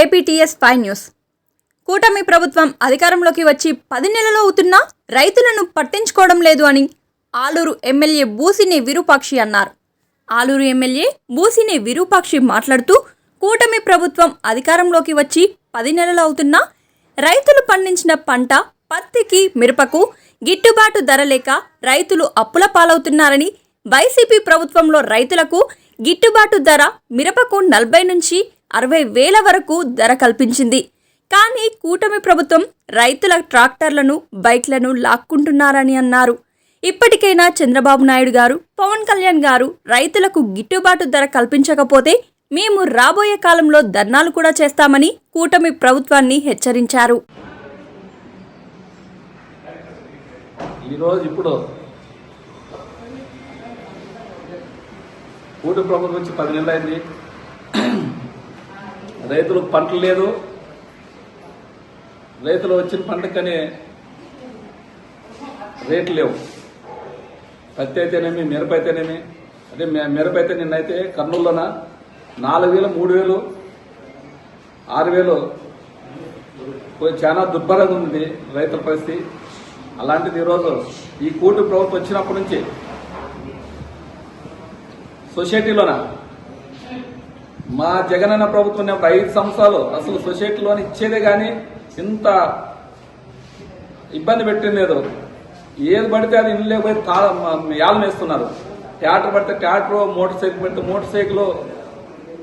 APTS five news. కూటమి ప్రభుత్వం అధికారంలోకి వచ్చి పది నెలలు అవుతున్నా రైతులను పట్టించుకోవడం లేదు అని ఆలూరు ఎమ్మెల్యే బూసిని విరూపాక్షి అన్నారు. ఆలూరు ఎమ్మెల్యే బూసిని విరూపాక్షి మాట్లాడుతూ కూటమి ప్రభుత్వం అధికారంలోకి వచ్చి పది నెలలు అవుతున్నా రైతులు పండించిన పంట పత్తికి మిరపకు గిట్టుబాటు ధర లేక రైతులు అప్పుల పాలవుతున్నారని వైసీపీ ప్రభుత్వంలో రైతులకు గిట్టుబాటు ధర మిరపకు నలభై నుంచి అరవై వేల వరకు ధర కల్పించింది. కానీ కూటమి ప్రభుత్వం రైతుల ట్రాక్టర్లను బైక్లను లాక్కుంటున్నారని అన్నారు. ఇప్పటికైనా చంద్రబాబు నాయుడు గారు పవన్ కళ్యాణ్ గారు రైతులకు గిట్టుబాటు ధర కల్పించకపోతే మేము రాబోయే కాలంలో ధర్నాలు కూడా చేస్తామని కూటమి ప్రభుత్వాన్ని హెచ్చరించారు. ఈరోజు ఇప్పుడు కూటమి ప్రభుత్వం వచ్చి పది నెలలు అయింది. రైతులకు పంటలు లేదు. రైతులు వచ్చిన పంటకనే రేట్లు లేవు. పత్తి అయితేనేమి మిరప అయితేనేమి అదే మిరప అయితే నిన్నైతే కర్నూలులోన నాలుగు వేలు మూడు వేలు ఆరు వేలు. పోయి చాలా దుర్భరంగా ఉంది రైతుల పరిస్థితి. అలాంటిది ఈరోజు ఈ కూటు ప్రభుత్వం వచ్చినప్పటి నుంచి సొసైటీలోన మా జగనన్న ప్రభుత్వం ఒక ఐదు సంవత్సరాలు అసలు సొసైటీలోని ఇచ్చేదే కానీ ఇంత ఇబ్బంది పెట్టింది లేదు. ఏది పడితే అది ఇల్లు లేకపోతే తాళ యాలం వేస్తున్నారు ట్యాక్టర్ పడితే ట్యాక్టర్ మోటార్ సైకిల్ పడితే మోటార్ సైకిల్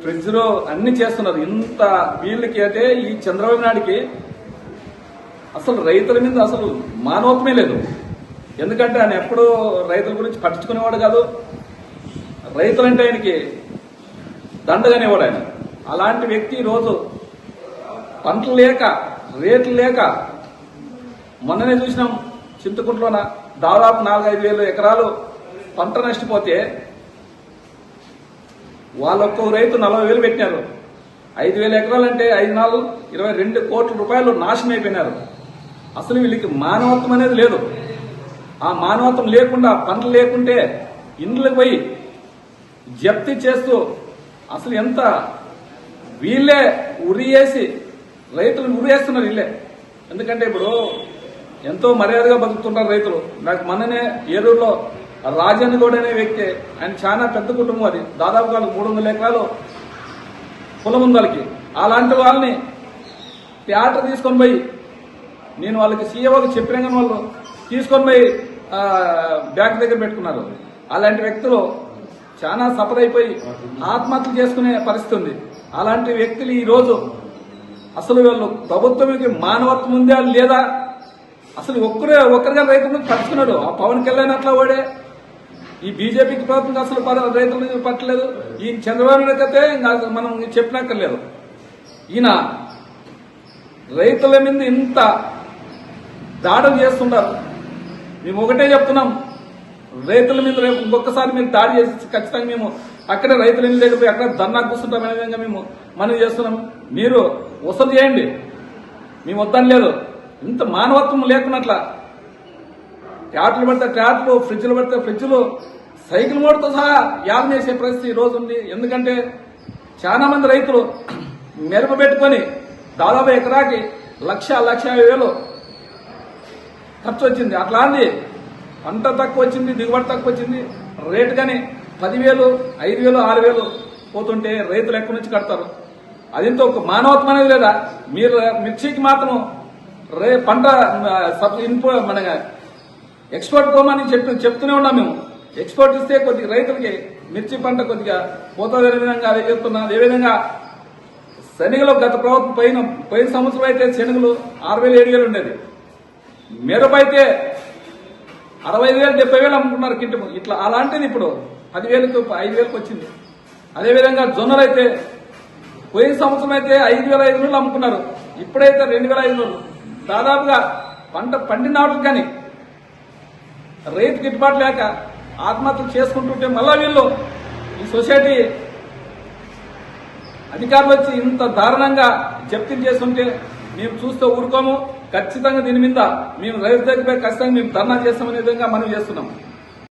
ఫ్రిడ్జ్లో అన్ని చేస్తున్నారు. ఇంత వీళ్ళకి అయితే ఈ చంద్రబాబు నాయుడికి అసలు రైతుల మీద అసలు మానవత్వమే లేదు. ఎందుకంటే ఆయన ఎప్పుడూ రైతుల గురించి పట్టించుకునేవాడు కాదు. రైతులంటే ఆయనకి దండగానేవాడు ఆయన అలాంటి వ్యక్తి ఈరోజు పంటలు లేక రేట్లు లేక మొన్ననే చూసినాం చింతకుంట్లోన దాదాపు నాలుగైదు వేల ఎకరాలు పంట నష్టపోతే వాళ్ళొక్క రైతు నలభై వేలు పెట్టినారు. ఐదు వేల ఎకరాలంటే ఐదు నాలుగు ఇరవై రెండు కోట్ల రూపాయలు నాశనం అయిపోయినారు అసలు వీళ్ళకి మానవత్వం అనేది లేదు. ఆ మానవత్వం లేకుండా పంటలు లేకుంటే ఇండ్లకు పోయి జప్తి చేస్తూ అసలు ఎంత వీళ్ళే ఉరి వేసి రైతులను ఉరి వేస్తున్నారు వీళ్ళే. ఎందుకంటే ఇప్పుడు ఎంతో మర్యాదగా బతుకుతుంటారు రైతులు. నాకు మొన్ననే ఏలూరులో రాజన్ గౌడ్ అనే వ్యక్తి ఆయన చాలా పెద్ద కుటుంబం అది. దాదాపు వాళ్ళకి మూడు వందల ఎకరాలు పొలం ఉంది వాళ్ళకి. అలాంటి వాళ్ళని ప్యాట తీసుకొని పోయి నేను వాళ్ళకి సీఏఓకి చెప్పిన కానీ వాళ్ళు తీసుకొని పోయి బ్యాంక్ దగ్గర పెట్టుకున్నారు. అలాంటి వ్యక్తులు చాలా సఫరైపోయి అయిపోయి ఆత్మహత్య చేసుకునే పరిస్థితి ఉంది. అలాంటి వ్యక్తులు ఈ రోజు అసలు వీళ్ళు ప్రభుత్వంకి మానవత్వం ఉందా లేదా? అసలు ఒక్కరే ఒక్కరిగా రైతుల నుంచి పట్టుకున్నాడు ఆ పవన్ కళ్యాణ్ అట్లా వాడే. ఈ బీజేపీకి ప్రభుత్వం అసలు పర- రైతుల నుంచి పట్టలేదు. ఈ చంద్రబాబు నాయుడు అయితే మనం చెప్పినక్కర్లేదు. ఈయన రైతుల మీద ఇంత దాడులు చేస్తుంటారు. మేము ఒకటే చెప్తున్నాం. రైతుల మీద రేపు ఇంకొకసారి మీరు దాడి చేసి ఖచ్చితంగా మేము అక్కడే రైతులు ఏం లేకపోయి అక్కడ ధర్నా కూర్చుంటాం అనే విధంగా మేము మనం చేస్తున్నాం. మీరు వసతి చేయండి. మేము వద్దని లేదు. ఇంత మానవత్వం లేకున్నట్ల ట్యాట్లు పడితే ట్యాట్లు ఫ్రిడ్జ్లు పడితే ఫ్రిడ్జ్లు సైకిల్ మోడతో సహా యాదం చేసే పరిస్థితి ఈరోజు ఉంది. ఎందుకంటే చాలా మంది రైతులు మెరుపు పెట్టుకొని దాదాపు ఎకరాకి లక్ష లక్ష యాభై వేలు ఖర్చు వచ్చింది. అట్లాంటి పంట తక్కువ వచ్చింది దిగుబడి తక్కువ వచ్చింది రేటు కానీ పదివేలు ఐదు వేలు ఆరు వేలు పోతుంటే రైతులు ఎక్కడి నుంచి కడతారు? అదింతో ఒక మానవత్వం అనేది లేదా? మీరు మిర్చికి మాత్రం రే పంట సబ్ ఇన్పో మన ఎక్స్పోర్ట్ పోమని చెప్పి చెప్తూనే ఉన్నాం మేము. ఎక్స్పోర్ట్ ఇస్తే కొద్దిగా రైతులకి మిర్చి పంట కొద్దిగా పోతుంది విధంగా అదే చెప్తున్నా. అదేవిధంగా శనగలు గత ప్రభుత్వం పోయిన పోయిన సంవత్సరం అయితే శనగలు ఆరు వేలు ఏడు వేలు ఉండేది. మిరప అయితే అరవై ఐదు వేలు డెబ్బై వేలు అమ్ముకున్నారు కింటము ఇట్లా అలాంటిది ఇప్పుడు పదివేలకు ఐదు వేలకు వచ్చింది. అదేవిధంగా జొన్నలు అయితే పోయిన సంవత్సరం అయితే ఐదు వేల ఐదు వందలు అమ్ముకున్నారు. ఇప్పుడైతే రెండు వేల ఐదు వందలు. దాదాపుగా పంట పండిన వాటికి కానీ రైతు గిట్టుబాటు లేక ఆత్మహత్యలు చేసుకుంటుంటే మళ్ళా వీళ్ళు ఈ సొసైటీ అధికారులు వచ్చి ఇంత దారుణంగా జప్తులు చేస్తుంటే మేము చూస్తే ఊరుకోము. ఖచ్చితంగా దీని మీద మేము రైతు దగ్గర ఖచ్చితంగా మేము ధర్నా చేస్తామనే విధంగా మనం చేస్తున్నాం.